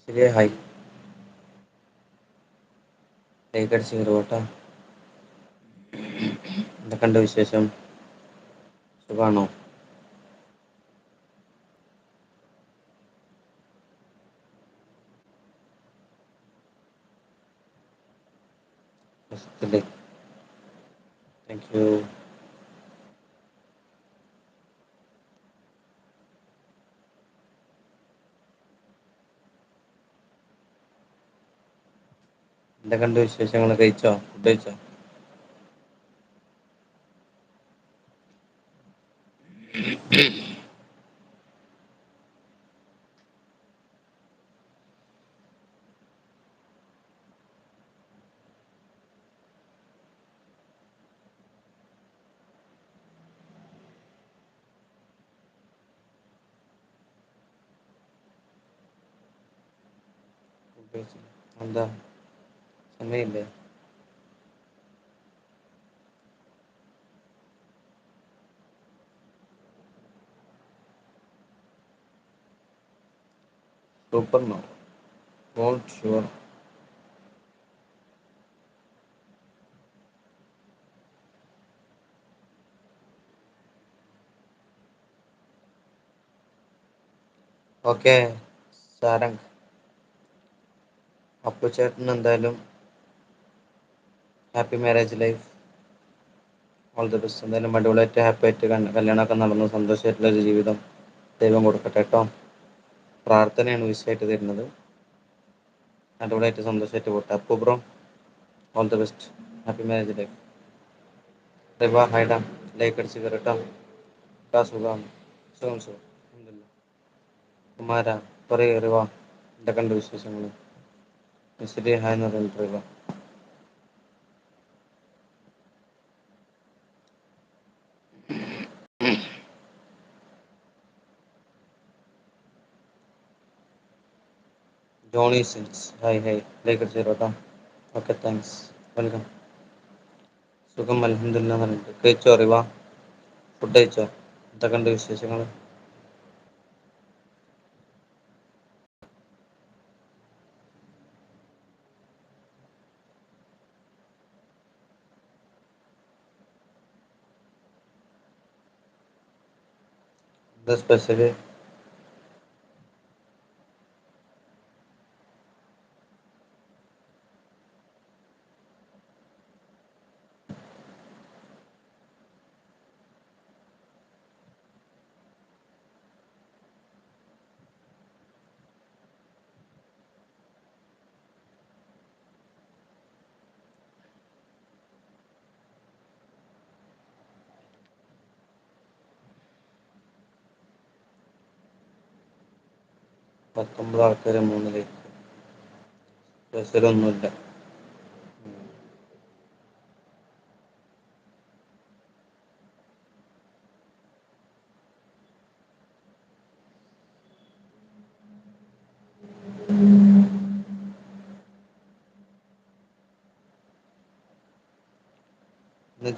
ശരിയ ഹായ് ലൈക്കടിച്ച് കേറുവേട്ടോ എന്തൊക്കെണ്ട് വിശേഷം? സുഖാണോ താങ്ക് യൂ എന്തൊക്കെണ്ട് വിശേഷങ്ങൾ കഴിച്ചോ? ഫുഡ് കഴിച്ചോ? എന്താ? സമയല്ലേ സൂപ്പർനോ gold sure. Okay Sarang. Appu ചേട്ടൻ എന്തായാലും happy marriage life all the best എന്തായാലും അടിപൊളിയായിട്ട് ഹാപ്പി ആയിട്ട് കല്യാണമൊക്കെ നടന്നു. സന്തോഷമായിട്ടുള്ള ഒരു ജീവിതം ദൈവം കൊടുക്കട്ടെ കേട്ടോ. പ്രാർത്ഥനയാണ് വിഷയമായിട്ട് തരുന്നത്. അടിപൊളിയായിട്ട് സന്തോഷമായിട്ട് പോട്ടെ. Appu bro all the best happy marriage life Riva ടാ ലൈക്ക് അടിച്ച് കയറട്ടോ കേട്ടോ. സുഖം. സുഖം സുഖം. കുമാര പറയ് റിവാ. എന്തൊക്കെയുണ്ട് വിശേഷങ്ങൾ നസ്രിയ ഹായ് എന്ന് പറയുന്നത് Riva. Johnny Sins hi hi like കേറ് ട്ടോ ഓക്കെ താങ്ക്സ് വെൽക്കം സുഖം അൽഹംദുലില്ലാഹ് എന്ന് പറഞ്ഞിട്ട്. കഴിച്ചോ അറിവാ ഫുഡ് കഴിച്ചോ? എന്തൊക്കെയുണ്ട് വിശേഷങ്ങൾ എന്താ സ്പെഷ്യൽ പത്തൊമ്പത് ആൾക്കാര് മൂന്ന് ലൈക്ക്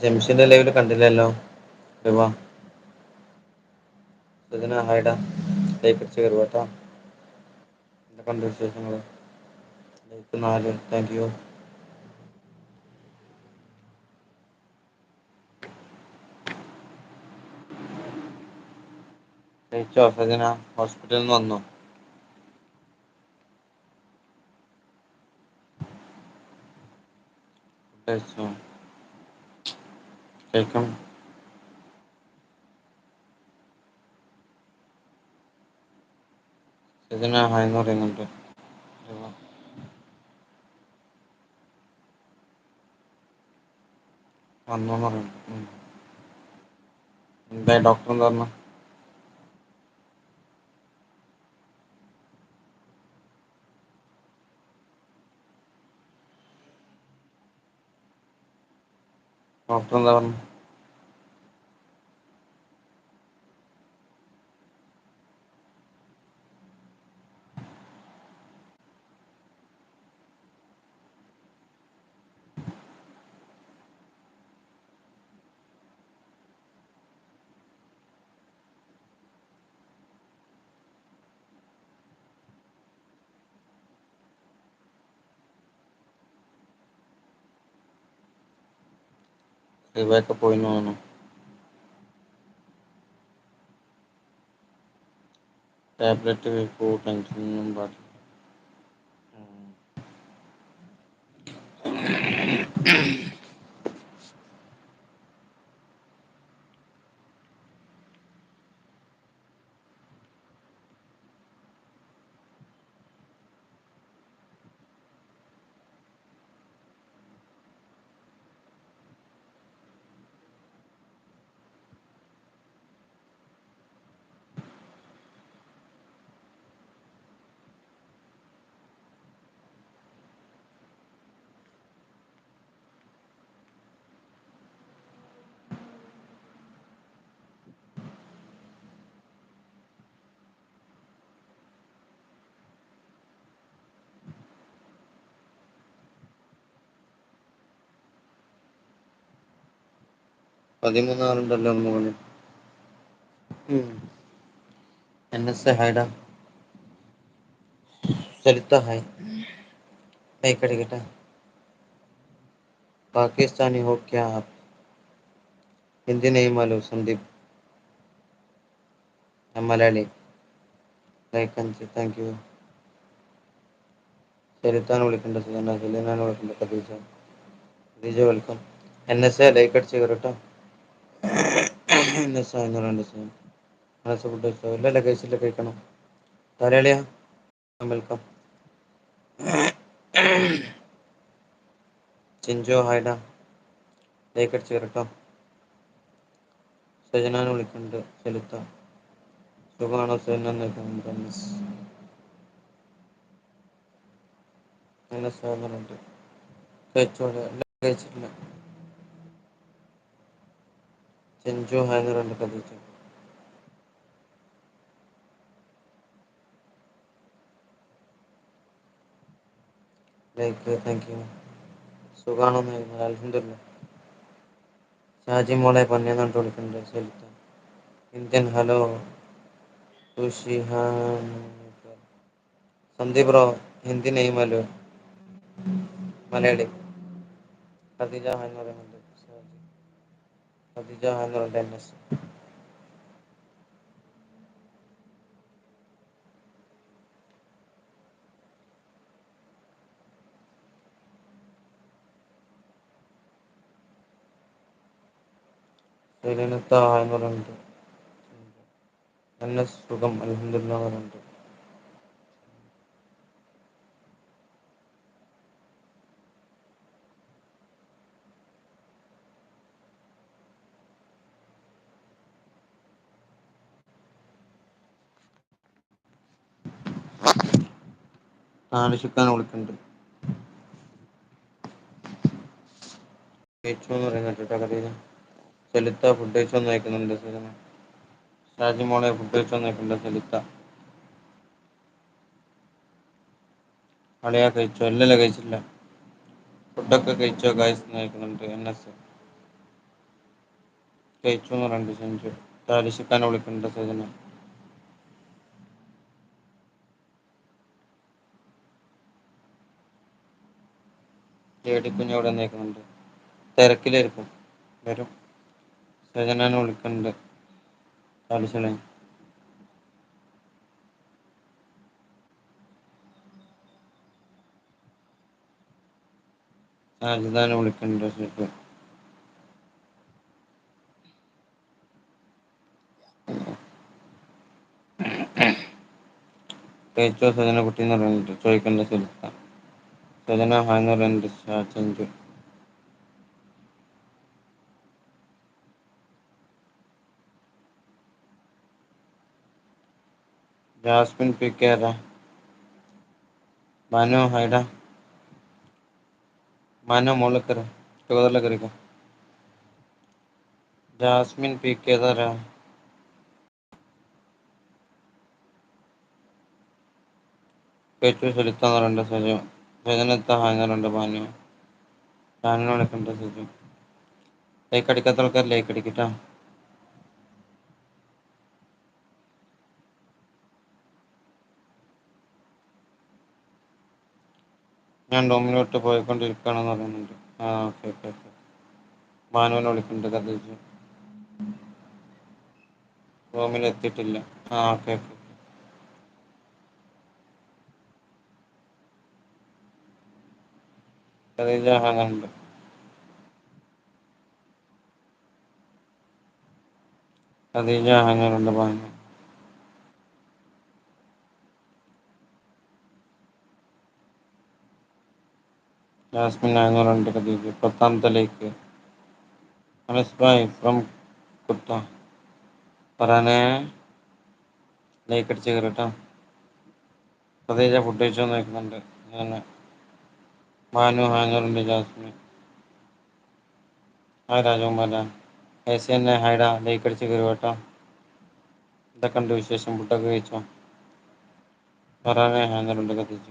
ജംഷന്റെ ലൈവിൽ കണ്ടില്ലല്ലോ? റിവ സുജന ഹായ് ലൈക്ക് അടിച്ച് കേറ് കേട്ടോ എന്തൊക്കെയുണ്ട് വിശേഷങ്ങൾ ലൈക്ക് നാല് താങ്ക് യൂ സജന? ഹോസ്പിറ്റലിൽ നിന്ന് വന്നോ? ഫുഡ് രചന ഹൈ എന്ന് പറയുന്നുണ്ട് വന്നു പറയുന്നുണ്ട് എന്തായി ഡോക്ടർ എന്താ പറഞ്ഞു? ഡോക്ടർ എന്താ പറഞ്ഞു? e టాబ్లెట్ ఎక్కువ టెన్షన్ nono. Tablet before മുകളിൽ ഉം. എൻ എസ് ഹൈഡാ. ചരിത്ത ഹായ് ലൈക്ക് അടിക്കട്ടെ. പാകിസ്ഥാനി ഹോ ക്യാ ആപ് ഹിന്ദി നഹീ മാലൂം സന്ദീപ് മലയാളി ലൈക്ക് അഞ്ച് താങ്ക് യു ചെറുത്താന് വിളിക്കണ്ട് ഹെലിനാണ് വിളിക്കണ്ട് Khadeeja Khadeeja welcome N S A like അടിച്ച് കേറട്ടോ എൻ എസ് എ ഫുഡ് കഴിച്ചോ ഇല്ലല്ല കഴിച്ചില്ല കഴിക്കണം. മലയാളിയാ വെൽക്കം ചിഞ്ചോ ഹായ്ഡാ ലൈക്ക് അടിച്ച് കയറട്ടോ സജനാനെ വിളിക്കുന്നുണ്ട് ചെലുത്ത സുഖാണോ സജന? കഴിച്ചോടെ ഇല്ല കഴിച്ചിട്ടില്ല. ചിഞ്ചു എന്ന് പറയുന്നുണ്ട് ഖദീജ ലൈക്ക് താങ്ക് യു സുഖാണോന്ന് അൽഹംദുലില്ലാ. ഷാജി മോളെ പൊന്നേന്ന് വിളിക്കുന്നുണ്ട്. സെലുത്ത ഇന്ത്യൻ ഹലോ. സന്ദീപ് റോ ഹിന്ദി നെയ്മല്ലോ മാലൂം മലയാളി. ഖദീജ എന്ന് പറയുന്നുണ്ട്. ഖദീജ ഹായ് എന്ന് പറയുന്നുണ്ട് എൻ എസ് സെലിനത്ത ഹായ് എന്ന് പറയുന്നുണ്ട് എന്ന് ആഷിഖാനെ വിളിക്കണ്ട് കഴിച്ചോന്ന് പറയുന്നുണ്ട് കേട്ടോ ഖദീജ സെലുത്ത ഫുഡ് കഴിച്ചോന്ന് ചോദിക്കുന്നുണ്ട് സജന ഷാജി മോളെ ഫുഡ് കഴിച്ചോന്ന് ചോദിക്കുന്നുണ്ട് സെലുത്ത അളിയാ കഴിച്ചോ? ഇല്ലല്ല കഴിച്ചില്ല. ഫുഡൊക്കെ കഴിച്ചോ ഗായ്സ് എന്ന് ചോദിക്കുന്നുണ്ട് എൻ എസ്. കഴിച്ചോന്ന് പറയുന്നുണ്ട് ചിഞ്ചു താലിശിക്കാൻ വിളിക്കുന്നുണ്ട് സജന ജേഡിക്കുഞ്ഞ് അവിടെ നിൽക്കുന്നുണ്ട്. തിരക്കിലായിരിക്കും വരും. സജനാനെ വിളിക്കുന്നുണ്ട്. താലിഷളെ സാജിദാനെ വിളിക്കുന്നുണ്ട് ശരിക്കും. സജന കുട്ടി എന്ന് പറയുന്നുണ്ട്. ചോദിക്കേണ്ട സെലുത്ത Rachana final and Chanchu Jasmin P കേര മനു ഹൈഡ മനു മുള്ളക്കര ചുവതലക്കരയ്ക്ക് ജാസ്മിൻ പി കേദാര പേറ്റു ചെലുത്താന്ന് പറയേണ്ട സജീവം കേറിക്കോ ജാസ്മിൻ പി ക്കെ ഇതാരാ ലൈക്ക് അടിക്കാത്ത ആൾക്കാർ ലൈക്ക് അടിക്കട്ടാ. ഞാൻ ഡോമിനോട്ട് പോയിക്കൊണ്ടിരിക്കുകയാണെന്ന് പറയുന്നുണ്ട്. ആ ഓക്കെ ഓക്കെ ഓക്കെ ബാനുവിനെ വിളിക്കുന്നുണ്ട് കഥ റൂമിൽ എത്തിയിട്ടില്ല ആ ഓക്കെ ഓക്കെ ഖദീജ ഹാങ്ങറുണ്ട് ഹാങ്ങറുണ്ട് ബാനു ജാസ്മിൻ ഹാങ്ങറുണ്ട് ഖദീജ പത്താമത്തെ അനസ് ഫ്രം കുത്ത പറയാനേ ലൈക്ക് അടിച്ച് കേറിട്ടോ ഖദീജ ഫുഡ് കഴിച്ചോ നോക്കുന്നുണ്ട് ഞാൻ മാനു ഹാങ്ങറുണ്ട് ജാസ്മിൻ ഹായ് രാജകുമാരാ എ സി എന്നെ ഹായ്ടാ ലൈക്ക് അടിച്ച് കേറുക കേട്ടോ എന്തൊക്കെയുണ്ട് വിശേഷം ഫുഡൊക്കെ കഴിച്ചോ ഫർഹാനെ ഹാങ്ങറുണ്ട് ഖദീജ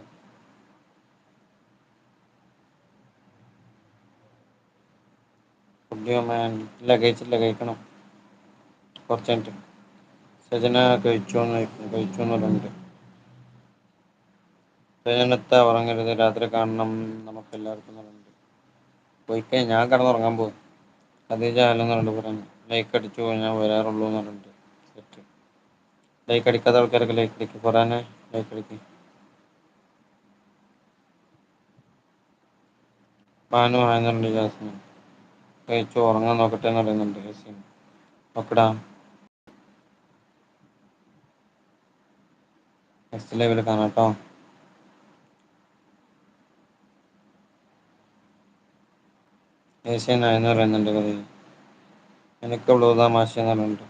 ഫുഡ് മാൻ ഇല്ല കഴിച്ചില്ല കഴിക്കണം കുറച്ച് കഴിഞ്ഞിട്ട് സജന കഴിച്ചോന്ന് കഴിച്ചോന്ന് ഉറങ്ങരുത്. രാത്രി കാണണം നമുക്ക് എല്ലാവർക്കും പറയുന്നുണ്ട് പോയിക്കഴിഞ്ഞാ ഞാൻ കിടന്നുറങ്ങാൻ പോകും അതേ ഹലോന്ന് പറഞ്ഞു പറഞ്ഞു ലൈക്ക് അടിച്ചു ഞാൻ വരാറുള്ളൂന്ന് പറഞ്ഞിട്ടുണ്ട് സെറ്റ് ലൈക്ക് അടിക്കാത്ത ആൾക്കാരൊക്കെ ലൈക്ക് അടിക്കും. പറയാനെ ലൈക്ക് അടിക്കും. മാനു ആയെന്നുണ്ട് ജാസ്മിൻ. കഴിച്ചു ഉറങ്ങാൻ നോക്കട്ടെ എന്ന് പറയുന്നുണ്ട് യസീം നോക്കടാ. നെക്സ്റ്റ് ലൈവിൽ കാണാം കേട്ടോ ഏഷ്യൻ എന്ന് പറയുന്നുണ്ട് കഥയിൽ. എനിക്ക് തമാശ എന്ന് പറയുന്നുണ്ട്.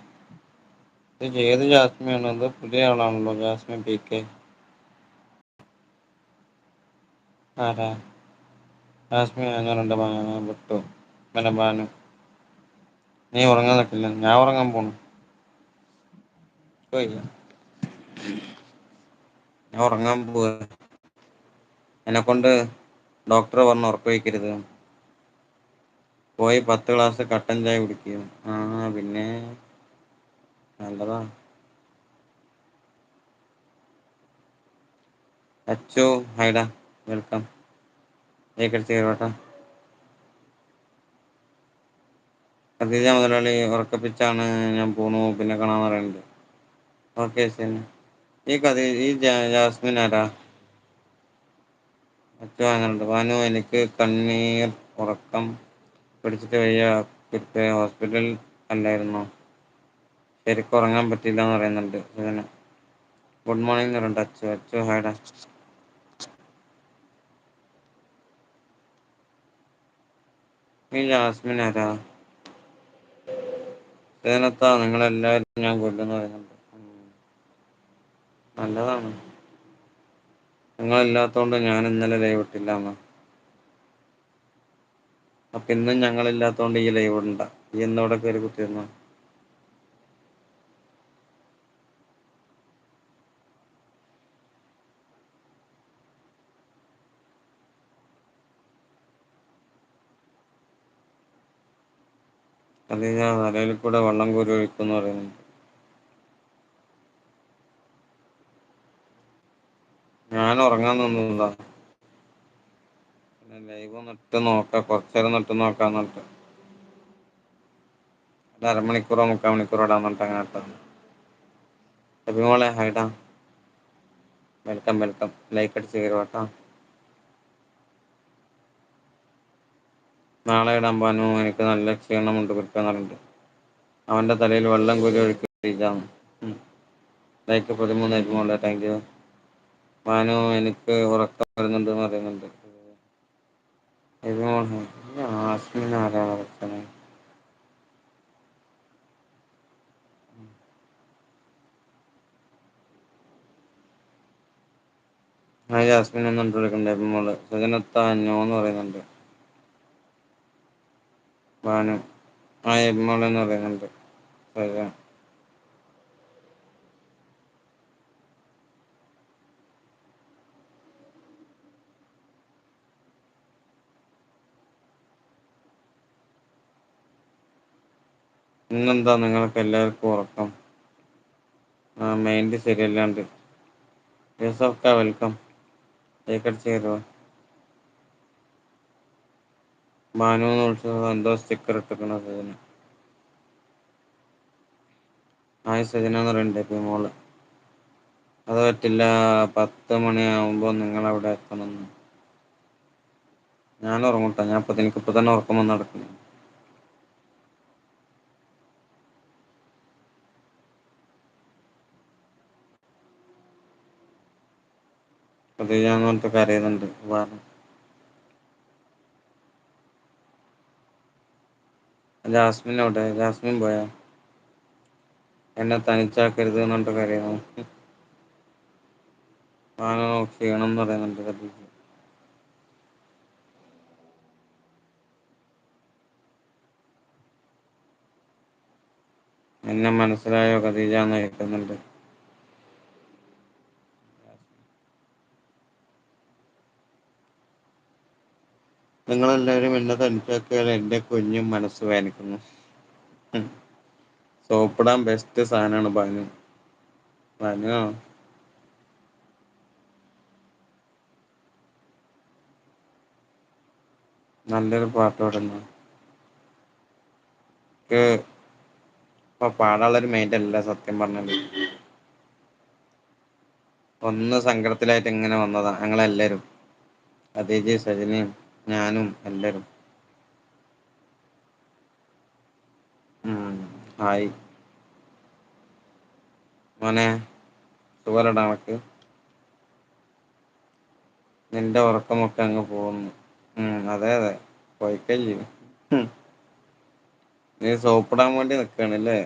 ഇത് ഏത് ജാസ്മിൻ ആണ് ഇത് പുതിയ ആളാണല്ലോ ജാസ്മിൻ പി കെ. ആരാ? ജാസ്മിൻ ഹാങ്ങറുണ്ട് ബാനു വിട്ടു പിന്നെ ബാനു നീ ഉറങ്ങാൻ നിൽക്കില്ല. ഞാൻ ഉറങ്ങാൻ പോണു. ഞാൻ ഉറങ്ങാൻ പോവാ. എന്നെക്കൊണ്ട് ഡോക്ടർ പറഞ്ഞ് ഉറക്കം ഒഴിക്കരുത് പോയി പത്ത് ഗ്ലാസ് കട്ടൻ ചായ കുടിക്കും ആ പിന്നെ നല്ലതാ. അച്ചു ഹൈഡാ വെൽക്കം. ലൈക്ക് അടിച്ച് കേറുവാട്ടോ. ഖദീജ മുതലാളി ഉറക്കപ്പിച്ചാണ് ഞാൻ പോണു പിന്നെ കാണാന്ന് പറയുന്നുണ്ട് ഓക്കെ ശരി. ഈ കഥ ഈ ജാസ്മിൻ ആരാ? അച്ചു വാങ്ങാനുണ്ട് ഭാനു എനിക്ക് കണ്ണീർ ഉറക്കം. പിടിച്ചിട്ട് വയ്യ. കുരുപ്പേ ഹോസ്പിറ്റലിൽ അല്ലായിരുന്നോ ശരിക്കും ഉറങ്ങാൻ പറ്റില്ല എന്ന് പറയുന്നുണ്ട് സുജന ഗുഡ് മോർണിംഗ് പറയുന്നുണ്ട് അച്ചു അച്ചു ഹായ്ടാ ഈ ജാസ്മിൻ ആരാ? സുജനത്താ നിങ്ങളെല്ലാവരും ഞാൻ കൊല്ലുന്നു പറയുന്നുണ്ട്. നല്ലതാണ്. നിങ്ങളില്ലാത്തോണ്ട് ഞാൻ ഇന്നലെ ലൈവ് ഇട്ടില്ല എന്ന് അപ്പൊ ഇന്നും ഞങ്ങളില്ലാത്തോണ്ട് ഈ ലൈവ് ഉണ്ടാ ഈ എന്നോടെ കയറി കുത്തിരുന്നു അത് ഞാൻ തലയിൽ കൂടെ വെള്ളം കോരി ഒഴിക്കുന്നു പറയുന്നുണ്ട്. ഞാൻ ഉറങ്ങാൻ നിന്നതാ. ലൈവ് ഒന്ന് ഇട്ട് നോക്കാം. കുറച്ചേരം ഒന്ന് ഇട്ട് നോക്കാന്ന് പറഞ്ഞിട്ട്. ഒരു അരമണിക്കൂറോ മുക്കാൽ മണിക്കൂറോ ഇടാന്ന് പറഞ്ഞിട്ട് അങ്ങനെ മോളെ അഭിമോളെ ഹൈഡാ വെൽക്കം വെൽക്കം ലൈക്ക് അടിച്ച് കയറുവാട്ടാ നാളെ ഇടാൻ പാനു എനിക്ക് നല്ല ക്ഷീണമുണ്ട് പറഞ്ഞിട്ട്. അവന്റെ തലയിൽ വെള്ളം കൂലി ഒഴുക്കിയിരിക്കാം ലൈക്ക് പതിമൂന്ന് മോളെ താങ്ക് യു മാനു എനിക്ക് ഉറക്കം വരുന്നുണ്ട് എന്ന് പറയുന്നുണ്ട്. ആസ്മിൻ ജാസ്മിൻ ഒന്നും ഇട്ടുകൊടുക്കണ്ടേ മോൾ സുജനത്താനോ എന്ന് പറയുന്നുണ്ട്. ഭാനു. ആ എബ്മോൾ എന്ന് പറയുന്നുണ്ട്. ഇന്നെന്താ നിങ്ങൾക്ക് എല്ലാവർക്കും ഉറക്കം? ആ മൈൻഡ് ശരിയല്ലാണ്ട്. യൂസഫ് വെൽക്കം ബേക്കടിച്ച് ഭാനു ബാനുന്ന് വിളിച്ചത് എന്തോ സ്റ്റിക്കർ ഇട്ടിരിക്കണ സജന. ഇട്ടേക്കണ് സജന എന്ന് പറയണ്ട് മോൾ. അത് പറ്റില്ല പത്ത് നിങ്ങൾ അവിടെ എത്തണം ഞാൻ ഉറങ്ങട്ടെ. ഞാൻ ഇപ്പൊ എനിക്കിപ്പോ തന്നെ ഉറക്കം വന്ന് കിടക്കുന്ന് ഞാൻ പറഞ്ഞിട്ട് കരയുന്നുണ്ട് വേറെ ജാസ്മിൻ എവിടെ? ജാസ്മിൻ പോയാ? എന്നെ തനിച്ചാക്കരുത് എന്നിട്ട് കരയുന്നു. ബാനു ക്ഷീണം പറയുന്നുണ്ട് ഖദീജ എന്നെ മനസ്സിലായോ ഖദീജാന്ന് ചോദിക്കുന്നുണ്ട് നിങ്ങളെല്ലാവരും എന്നെ തനിച്ചാക്കിയാൽ എന്റെ കുഞ്ഞും മനസ്സ് വേദനിക്കുന്നു സോപ്പിടാൻ ബെസ്റ്റ് സാധനമാണ് ബാനു ബാനു നല്ലൊരു പാട്ട് പാടുന്നു. ക്ക് ഇപ്പൊ പാടാനുള്ളൊരു മൈൻഡ് അല്ല സത്യം പറഞ്ഞാൽ. ഒന്ന് സങ്കടത്തിലായിട്ട് ഇങ്ങനെ വന്നതാ ഞങ്ങളെല്ലാരും. അതേജി സജനയും ഞാനും എല്ലാരും. ഹായ്. മോനെ സുഖല്ലടാ അനക്ക് നിന്റെ ഉറക്കമൊക്കെ അങ്ങ് പോകുന്നു. അതെ അതെ. പോയിക്കഴിഞ്ഞു. നീ സോപ്പിടാൻ വേണ്ടി നിക്കാണല്ലേ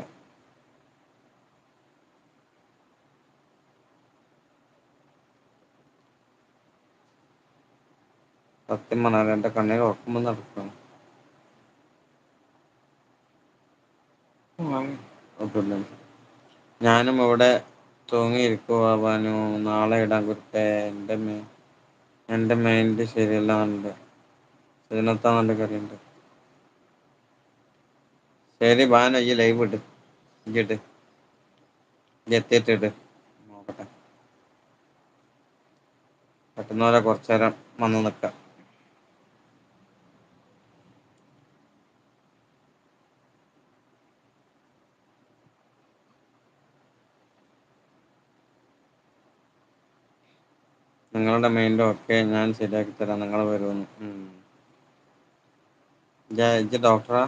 സത്യം പറഞ്ഞാൽ എന്റെ കണ്ണിൽ ഉറക്കുമ്പോൾ നടക്കണം. ഞാനും ഇവിടെ തൂങ്ങിയിരിക്കുവാ ബാനു. നാളെ ഇടാൻ കുറിച്ച് എന്റെ മേ എന്റെ മൈൻഡ് ശരിയല്ല കരയുന്നുണ്ട് ശരി ബാനു ഈ ലൈവ് ഇട്. ഇട്ട് ഇട്. ഇട്ട് എത്തിയിട്ട് ഇട്. നോക്കട്ടെ. പറ്റുന്നവരെ കുറച്ചു നേരം വന്ന് നിക്കാം നിങ്ങളുടെ മെയിലും ഒക്കെ ഞാൻ ശരിയാക്കി തരാം. നിങ്ങൾ വരുമെന്ന് ഇജ്ജ് ഡോക്ടറാ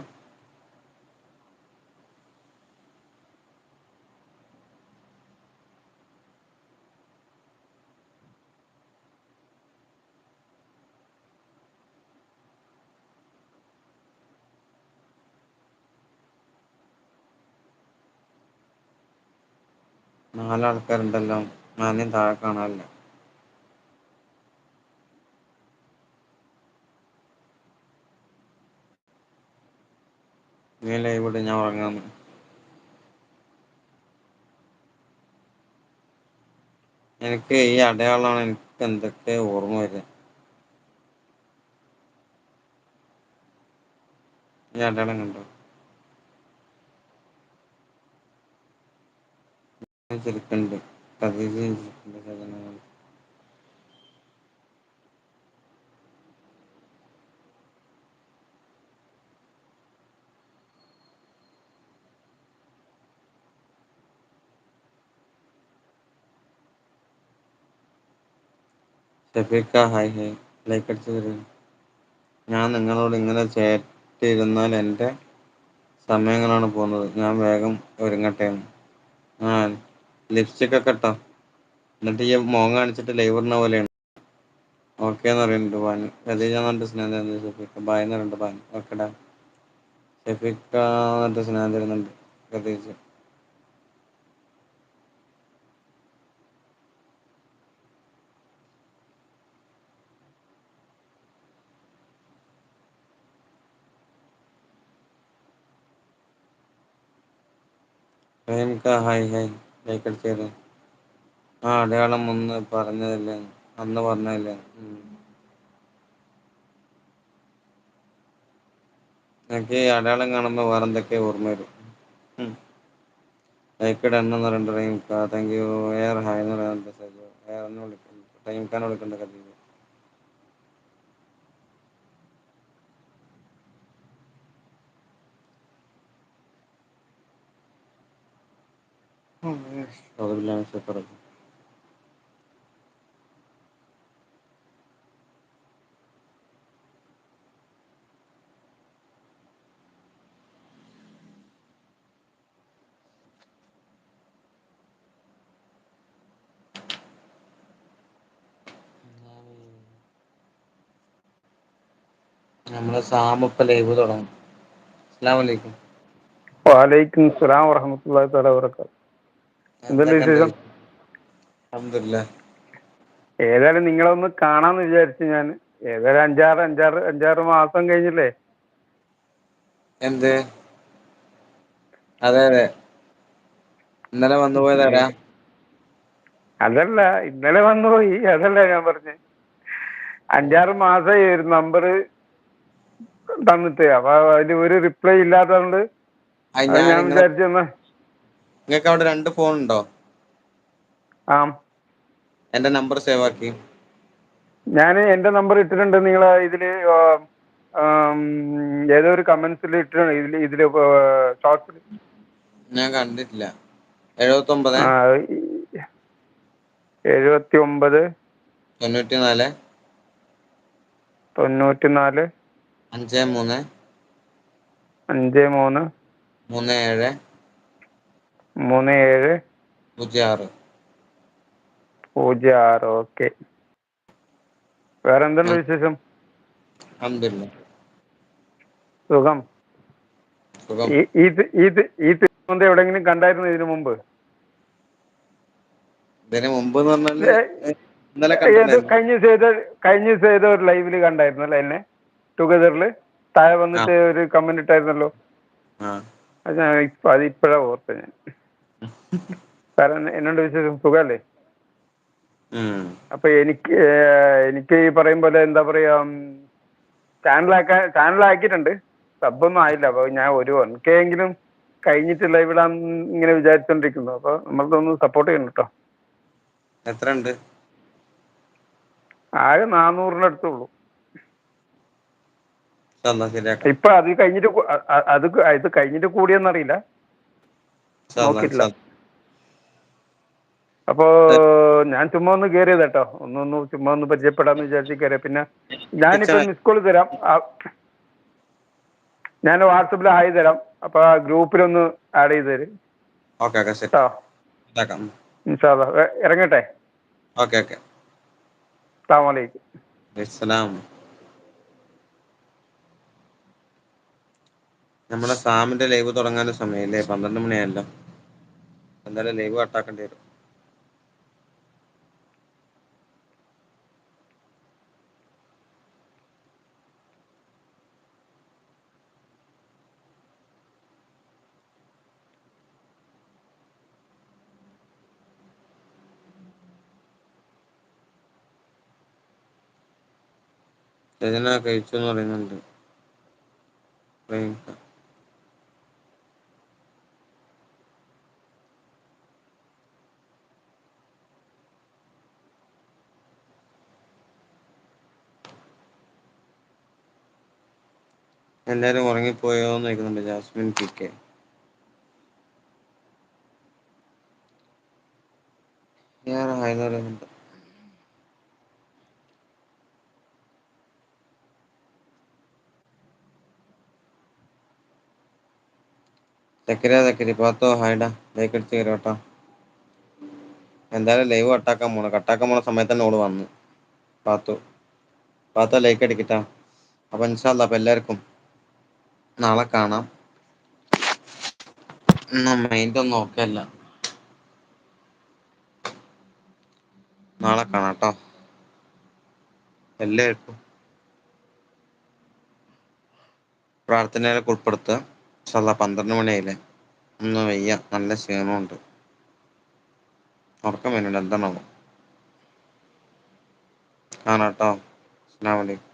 നാലാൾക്കാരുണ്ടല്ലോ. ഞാനും താഴെ കാണാനില്ല നീ ലൈവ് ഞാൻ ഉറങ്ങാന്ന് എനിക്ക് ഈ അടയാളമാണ് എനിക്ക് എന്തൊക്കെ ഓർമ്മ വരിക ഈ അടയാളം കണ്ടോ? ഞാൻ ചിരിക്കണ്ട് ഖദീജയും ഷെഫീഖ ഹായ് ഹായ് ലൈക്ക് അടിച്ചു തരൂ ഞാൻ നിങ്ങളോട് ഇങ്ങനെ ചേട്ടിരുന്നാൽ എന്റെ സമയങ്ങളാണ് പോകുന്നത്. ഞാൻ വേഗം ഒരുങ്ങട്ടെ. ആ ലിപ്സ്റ്റിക് ഒക്കെ ഇട്ടോ. എന്നിട്ട് ഈ മുഖം കാണിച്ചിട്ട് ലൈവ് ഇടുന്ന പോലെയാണ്. ഓക്കേന്ന് പറയുന്നുണ്ട് ബാനു. ഖദീജ എന്ന് പറഞ്ഞിട്ട് സ്നേഹം തരുന്നുണ്ട് ഷെഫീഖ. ബായ് എന്ന് പറയുന്നുണ്ട് ബാനു. ഓക്കെടാ ഷെഫീഖ എന്നിട്ട് സ്നേഹം തരുന്നുണ്ട് ഖദീജ പ്രേംക ഹായ് ഹായ് അടിച്ചേര് ആ അടയാളം ഒന്ന് പറഞ്ഞതല്ലേ? അന്ന് പറഞ്ഞതല്ലേ? എനിക്ക് അടയാളം കാണുമ്പോ വേറെ എന്തൊക്കെ ഓർമ്മ വരും? ഉം. ലൈക്കിട് പറയുന്നുണ്ട് പറയണ്ട് താങ്ക് യൂ ഏറെ بالله من الشيطان الرجيم നമ്മളെ സാമപ്പ ലൈവ് തുടങ്ങും. അസ്സലാമലൈക്കും വലൈക്കും സ്ലാം വറഹമത്തുള്ളാഹി തആല വബറകാതുഹു എന്തൊക്കെണ്ട് അൽഹംദുലില്ലാഹ് ഏതായാലും നിങ്ങളൊന്ന് കാണാന്ന് വിചാരിച്ചു ഞാൻ. ഏതായാലും അഞ്ചാറ് അഞ്ചാറ് അഞ്ചാറ് മാസം കഴിഞ്ഞില്ലേ? എന്ത്? അതെ അതെ. ഇന്നലെ വന്നു പോയതാരാ? അതല്ല ഇന്നലെ വന്നു പോയി. അതല്ല ഞാൻ പറഞ്ഞു. അഞ്ചാറ് മാസമായി ഒരു നമ്പറ് തന്നിട്ട്. അപ്പൊ അതിന് ഒരു റിപ്ലൈ ഇല്ലാത്തതുകൊണ്ട് ഞാൻ വിചാരിച്ചു എന്നാ നിങ്ങൾക്ക് അവിടെ രണ്ട് ഫോൺ ഉണ്ടോ? എന്റെ നമ്പർ സേവ് ആക്കി. ഞാൻ എന്റെ നമ്പർ ഇട്ടിട്ടുണ്ട്. നിങ്ങൾ ഇതിൽ ഏതോ ഒരു കമന്റ്സിൽ ഇട്ടിട്ടുണ്ട് ഇതിൽ ഇതിൽ ഞാൻ കണ്ടിട്ടില്ല. എഴുപത്തി ഒമ്പത് തൊണ്ണൂറ്റി നാല് തൊണ്ണൂറ്റി നാല് അഞ്ച് മൂന്ന്. അഞ്ച് മൂന്ന്. മൂന്ന് ഏഴ്. മൂന്ന് ഏഴ് പൂജ്യം ആറ്. പൂജ്യം ആറ് ഓക്കെ. വേറെ എന്തുണ്ട് വിശേഷം? അൽഹംദുലില്ലാഹ് സുഖം. സുഖം. ഈ ഇത് എവിടെങ്കിലും ഈ എവിടെയെങ്കിലും കണ്ടായിരുന്നോ ഇതിന് മുമ്പ്? ഇതിന് പറഞ്ഞാൽ ഇന്നലെ കണ്ടിട്ടുണ്ടായിരുന്നു. കഴിഞ്ഞ ചെയ്ത കഴിഞ്ഞ ചെയ്ത ഒരു ലൈവിൽ കണ്ടായിരുന്നല്ലോ എന്നെ? ടുഗദറിൽ താഴെ വന്നിട്ട് ഒരു കമന്റ് ഇട്ടായിരുന്നല്ലോ. അത് ഞാൻ ഇപ്പ അത് ഇപ്പഴാ ഓർത്തത് ഞാൻ. വേറെ എന്നോട് വിശേഷം സുഖല്ലേ? അപ്പൊ എനിക്ക് എനിക്ക് ഈ പറയും പോലെ എന്താ പറയാ ചാനലാക്കാൻ ചാനലാക്കിയിട്ടുണ്ട് സബ്ബൊന്നും ആയില്ല. അപ്പൊ ഞാൻ ഒരു വൺ കെ എങ്കിലും കഴിഞ്ഞിട്ടില്ല ലൈവിടാന്ന് ഇങ്ങനെ വിചാരിച്ചോണ്ടിരിക്കുന്നു. അപ്പൊ നമ്മളതൊന്ന് സപ്പോർട്ട് ചെയ്യണം കേട്ടോ എത്രണ്ട്? ആകെ നാനൂറിന്റെ അടുത്തുള്ളൂ. ഇപ്പൊ അത് കഴിഞ്ഞിട്ട് അത് ഇത് കഴിഞ്ഞിട്ട് കൂടിയെന്നറിയില്ല. നോക്കിയിട്ടില്ല. അപ്പോ ഞാൻ ചുമ്മാ ഒന്ന് കേറിയത് കേട്ടോ ഒന്നൊന്ന് ചുമ്മാ ഒന്ന് പരിചയപ്പെടാന്ന് വിചാരിച്ച് കേറിയ പിന്നെ ഞാനിപ്പോ മിസ് കോൾ തരാം. ഞാൻ വാട്സപ്പിൽ ആയി തരാം. അപ്പൊ ആ ഗ്രൂപ്പിലൊന്ന് ആഡ് ചെയ്ത് തരും. ഇറങ്ങട്ടെ? അസ്സാം ഓക്കെ. നമ്മുടെ സാമിന്റെ ലൈവ് തുടങ്ങാൻ സമയമില്ലേ പന്ത്രണ്ട് മണിയായല്ലോ. എന്തായാലും ലൈവ് കട്ടാക്കേണ്ടി വരും. രചന കഴിച്ചുന്ന് പറയുന്നുണ്ട്. പ്രേമിക്ക ഉറങ്ങിപ്പോയോ എന്ന് ചോദിക്കുന്നുണ്ട് ജാസ്മിൻ പി കെ. പാത്തോ ഹായ്ഡാ ലൈക്ക് അടിച്ച് തരും കേട്ടോ. എന്തായാലും ലൈവ് കട്ടാക്കാൻ പോണ. കട്ടാക്കാൻ പോണ സമയത്ത് തന്നെ ഓൾ വന്നു. പാത്തു. പാത്തോ ലൈക്ക് അടിക്കട്ടാ അപ്പൊ ഇൻഷാല്ല അപ്പൊ എല്ലാവർക്കും നാളെ കാണാം. മൈൻഡ് ഒന്നും ഓക്കെ നാളെ കാണാം കേട്ടോ എല്ലാവർക്കും പ്രാർത്ഥനയിലൊക്കെ ഉൾപ്പെടുത്തുക. അള്ളാ പന്ത്രണ്ട് മണിയായില്ലേ? ഇന്ന് വയ്യ. നല്ല ക്ഷീണമുണ്ട്. ഉറക്കം വരുന്നുണ്ട്. എന്താണാവോ? കാണാട്ടോ അസ്സലാമു അലൈക്കും.